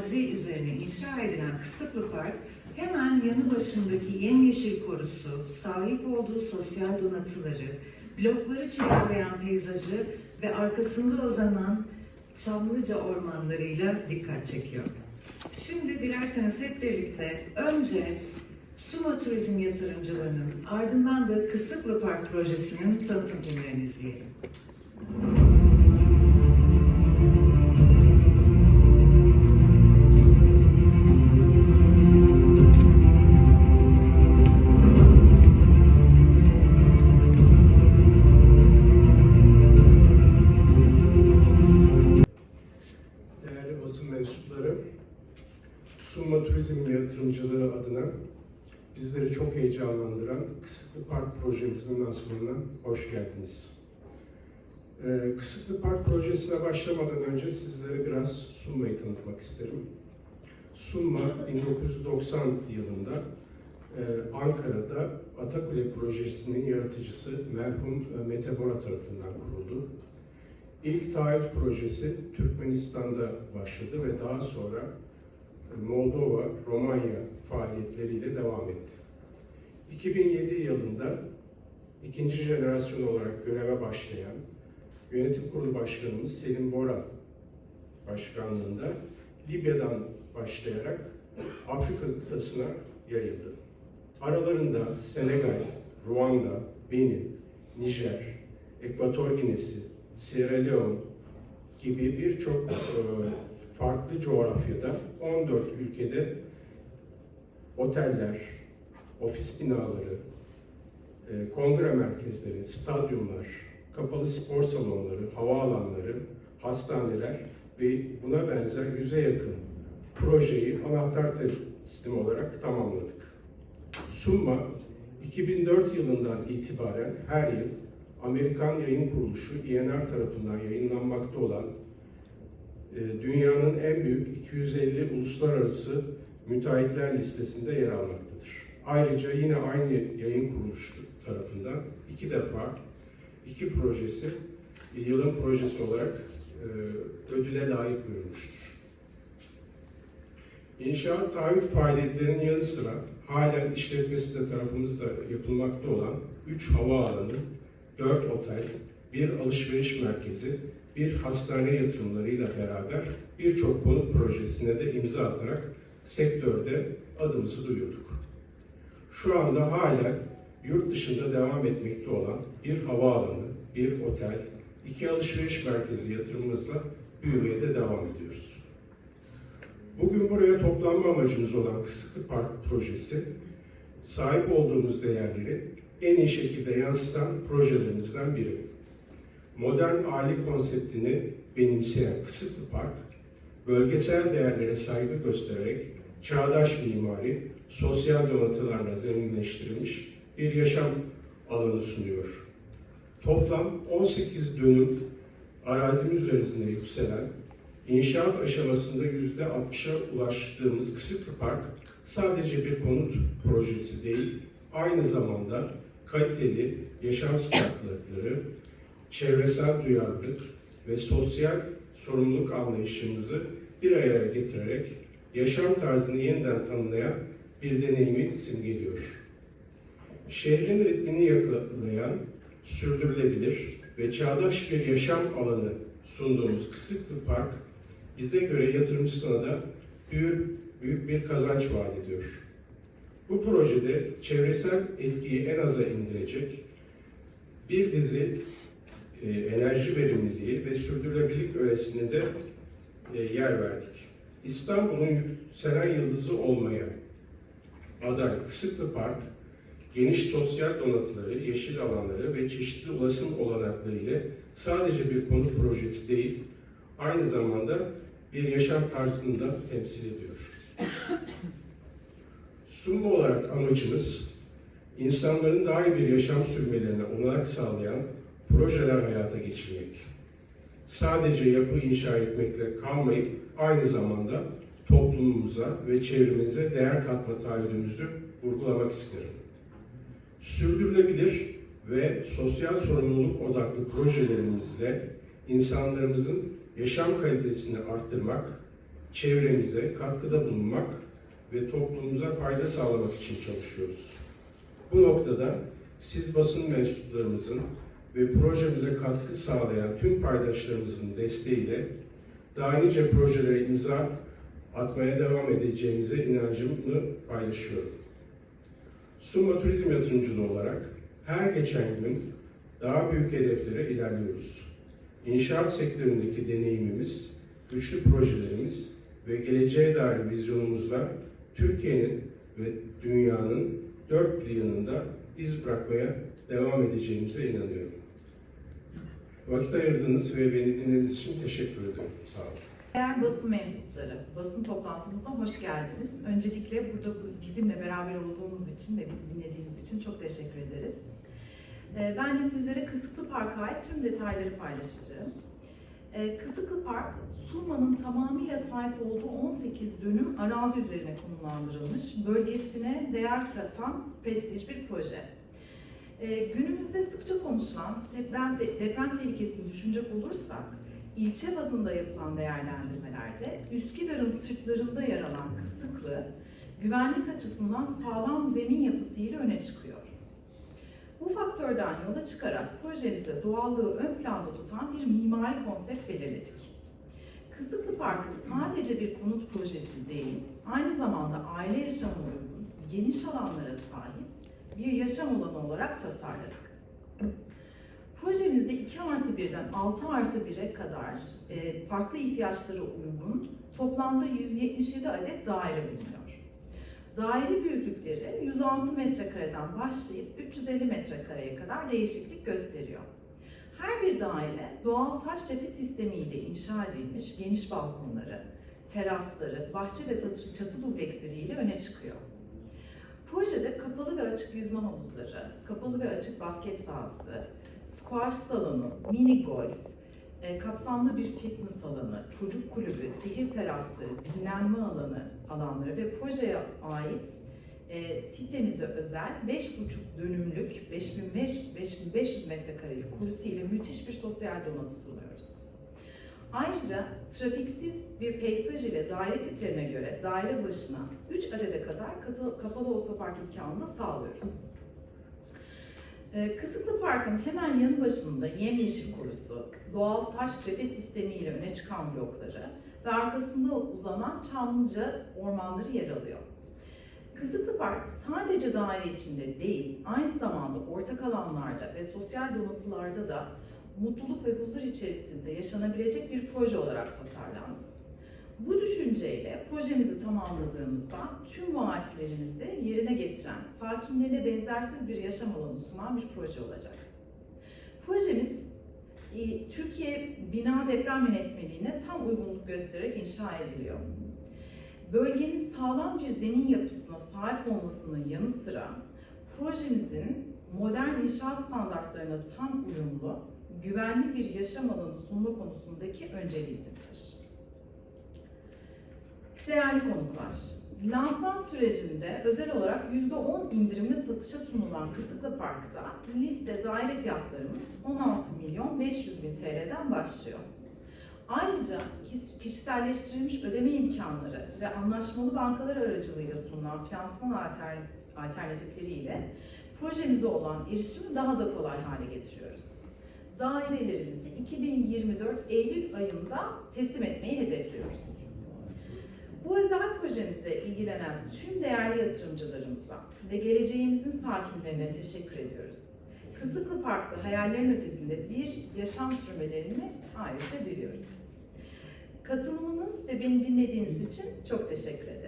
arazi üzerine inşa edilen Kısıklı Park, hemen yanı başındaki yemyeşil korusu, sahip olduğu sosyal donatıları, blokları çevreleyen peyzajı ve arkasında uzanan Çamlıca ormanlarıyla dikkat çekiyor. Şimdi dilerseniz hep birlikte önce Suma Turizm Yatırımcılığı'nın ardından da Kısıklı Park projesinin tanıtım filmlerini izleyelim. Kısıtlı Park projemizin lansmanına hoş geldiniz. Ee, Kısıtlı Park projesine başlamadan önce sizlere biraz Summa'yı tanıtmak isterim. Summa 1990 yılında e, Ankara'da Atakule projesinin yaratıcısı merhum e, Mete Bora tarafından kuruldu. İlk taahhüt projesi Türkmenistan'da başladı ve daha sonra Moldova, Romanya faaliyetleriyle devam etti. 2007 yılında ikinci jenerasyon olarak göreve başlayan Yönetim Kurulu Başkanımız Selim Bora başkanlığında Libya'dan başlayarak Afrika kıtasına yayıldı. Aralarında Senegal, Ruanda, Benin, Nijer, Ekvator Ginesi, Sierra Leone gibi birçok e, farklı coğrafyada 14 ülkede oteller, ofis binaları, e, kongre merkezleri, stadyumlar, kapalı spor salonları, havaalanları, hastaneler ve buna benzer yüze yakın projeyi anahtar teslim olarak tamamladık. Summa 2004 yılından itibaren her yıl Amerikan Yayın Kuruluşu INR tarafından yayınlanmakta olan e, dünyanın en büyük 250 uluslararası müteahhitler listesinde yer almaktadır. Ayrıca yine aynı yayın kuruluşu tarafından iki defa iki projesi yılın projesi olarak e, ödüle layık görülmüştür. İnşaat taahhüt faaliyetlerinin yanı sıra halen işletmesi de tarafımızda yapılmakta olan 3 havaalanı, 4 otel, bir alışveriş merkezi, bir hastane yatırımlarıyla beraber birçok konut projesine de imza atarak sektörde adımızı duyurduk. Şu anda halen yurt dışında devam etmekte olan bir havaalanı, bir otel, iki alışveriş merkezi yatırımımızla büyümeye de devam ediyoruz. Bugün buraya toplanma amacımız olan Kısıklı Park projesi, sahip olduğumuz değerleri en iyi şekilde yansıtan projelerimizden biri. Modern aile konseptini benimseyen Kısıklı Park, bölgesel değerlere saygı göstererek çağdaş mimari, sosyal donatılarla zenginleştirilmiş bir yaşam alanı sunuyor. Toplam 18 dönüm arazimiz üzerinde yükselen, inşaat aşamasında %60'a ulaştığımız Kısıklı Park sadece bir konut projesi değil, aynı zamanda kaliteli yaşam standartları, çevresel duyarlılık ve sosyal sorumluluk anlayışımızı bir araya getirerek yaşam tarzını yeniden tanımlayan bir deneyimi simgeliyor. Şehrin ritmini yakalayan, sürdürülebilir ve çağdaş bir yaşam alanı sunduğumuz Kısıklı Park, bize göre yatırımcısına da büyük, büyük bir kazanç vaat ediyor. Bu projede çevresel etkiyi en aza indirecek bir dizi e, enerji verimliliği ve sürdürülebilirlik öğesine de e, yer verdik. İstanbul'un yükselen yıldızı olmaya aday Kısıklı Park, geniş sosyal donatıları, yeşil alanları ve çeşitli ulaşım olanakları ile sadece bir konut projesi değil, aynı zamanda bir yaşam tarzını da temsil ediyor. Summa olarak amacımız, insanların daha iyi bir yaşam sürmelerine olanak sağlayan projeler hayata geçirmek. Sadece yapı inşa etmekle kalmayıp aynı zamanda toplumumuza ve çevremize değer katma taahhüdümüzü vurgulamak isterim. Sürdürülebilir ve sosyal sorumluluk odaklı projelerimizle insanlarımızın yaşam kalitesini arttırmak, çevremize katkıda bulunmak ve toplumumuza fayda sağlamak için çalışıyoruz. Bu noktada siz basın mensuplarımızın ve projemize katkı sağlayan tüm paydaşlarımızın desteğiyle daha nice projelere imza atmaya devam edeceğimize inancımı paylaşıyorum. Summa Turizm Yatırımcılığı olarak her geçen gün daha büyük hedeflere ilerliyoruz. İnşaat sektöründeki deneyimimiz, güçlü projelerimiz ve geleceğe dair vizyonumuzla Türkiye'nin ve dünyanın dört bir yanında iz bırakmaya devam edeceğimize inanıyorum. Vakit ayırdığınız ve beni dinlediğiniz için teşekkür ederim. Sağ olun. Değer basın mensupları, basın toplantımıza hoş geldiniz. Öncelikle burada bu- bizimle beraber olduğunuz için ve bizi dinlediğiniz için çok teşekkür ederiz. Ee, Ben de sizlere Kısıklı Park'a ait tüm detayları paylaşacağım. Ee, Kısıklı Park, Suma'nın tamamıyla sahip olduğu 18 dönüm arazi üzerine konumlandırılmış, bölgesine değer katan prestij bir proje. Ee, Günümüzde sıkça konuşulan deprem, deprem tehlikesini düşünecek olursak, İlçe bazında yapılan değerlendirmelerde Üsküdar'ın sırtlarında yer alan Kısıklı, güvenlik açısından sağlam zemin yapısıyla öne çıkıyor. Bu faktörden yola çıkarak projemizde doğallığı ön planda tutan bir mimari konsept belirledik. Kısıklı Parkı sadece bir konut projesi değil, aynı zamanda aile yaşamına uygun, geniş alanlara sahip bir yaşam alanı olarak tasarladık. Projemizde 2 artı 1'den 6 artı 1'e kadar e, farklı ihtiyaçlara uygun toplamda 177 adet daire bulunuyor. Daire büyüklükleri 106 metrekareden başlayıp 350 metrekareye kadar değişiklik gösteriyor. Her bir daire doğal taş cephe sistemiyle inşa edilmiş geniş balkonları, terasları, bahçe ve çatı- dubleksleriyle öne çıkıyor. Projede kapalı ve açık yüzme havuzları, kapalı ve açık basket sahası, squash salonu, mini golf, e, kapsamlı bir fitness alanı, çocuk kulübü, sihir terasları, dinlenme alanı alanları ve projeye ait e, sitemize özel 5,5 dönümlük 5500 5500 metrekarelik kursu ile müthiş bir sosyal donatı sunuyoruz. Ayrıca trafiksiz bir peyzaj ile daire tiplerine göre daire başına 3 adede kadar kapalı otopark imkanı da sağlıyoruz. Ee, Kısıklı Park'ın hemen yanı başında yemyeşil korusu, doğal taş cephe sistemiyle öne çıkan blokları ve arkasında uzanan Çamlıca ormanları yer alıyor. Kısıklı Park sadece daire içinde değil, aynı zamanda ortak alanlarda ve sosyal donatılarda da mutluluk ve huzur içerisinde yaşanabilecek bir proje olarak tasarlandı. Bu düşünceyle projemizi tamamladığımızda tüm vaatlerimizi yerine getiren, sakinlerine benzersiz bir yaşam alanı sunan bir proje olacak. Projemiz e, Türkiye Bina Deprem Yönetmeliğine tam uygunluk göstererek inşa ediliyor. Bölgenin sağlam bir zemin yapısına sahip olmasının yanı sıra projemizin modern inşaat standartlarına tam uyumlu, güvenli bir yaşam alanı sunma konusundaki önceliğimizdir. Değerli konuklar, lansman sürecinde özel olarak %10 indirimli satışa sunulan Kısıklı Park'ta liste daire fiyatlarımız 16 milyon 500 bin TL'den başlıyor. Ayrıca kişiselleştirilmiş ödeme imkanları ve anlaşmalı bankalar aracılığıyla sunulan finansman alter- alternatifleriyle projemize olan erişimi daha da kolay hale getiriyoruz. Dairelerimizi 2024 Eylül ayında teslim etmeyi hedefliyoruz. Bu özel projemizle ilgilenen tüm değerli yatırımcılarımıza ve geleceğimizin sakinlerine teşekkür ediyoruz. Kısıklı Park'ta hayallerin ötesinde bir yaşam sürmelerini ayrıca diliyoruz. Katılımınız ve beni dinlediğiniz için çok teşekkür ederim.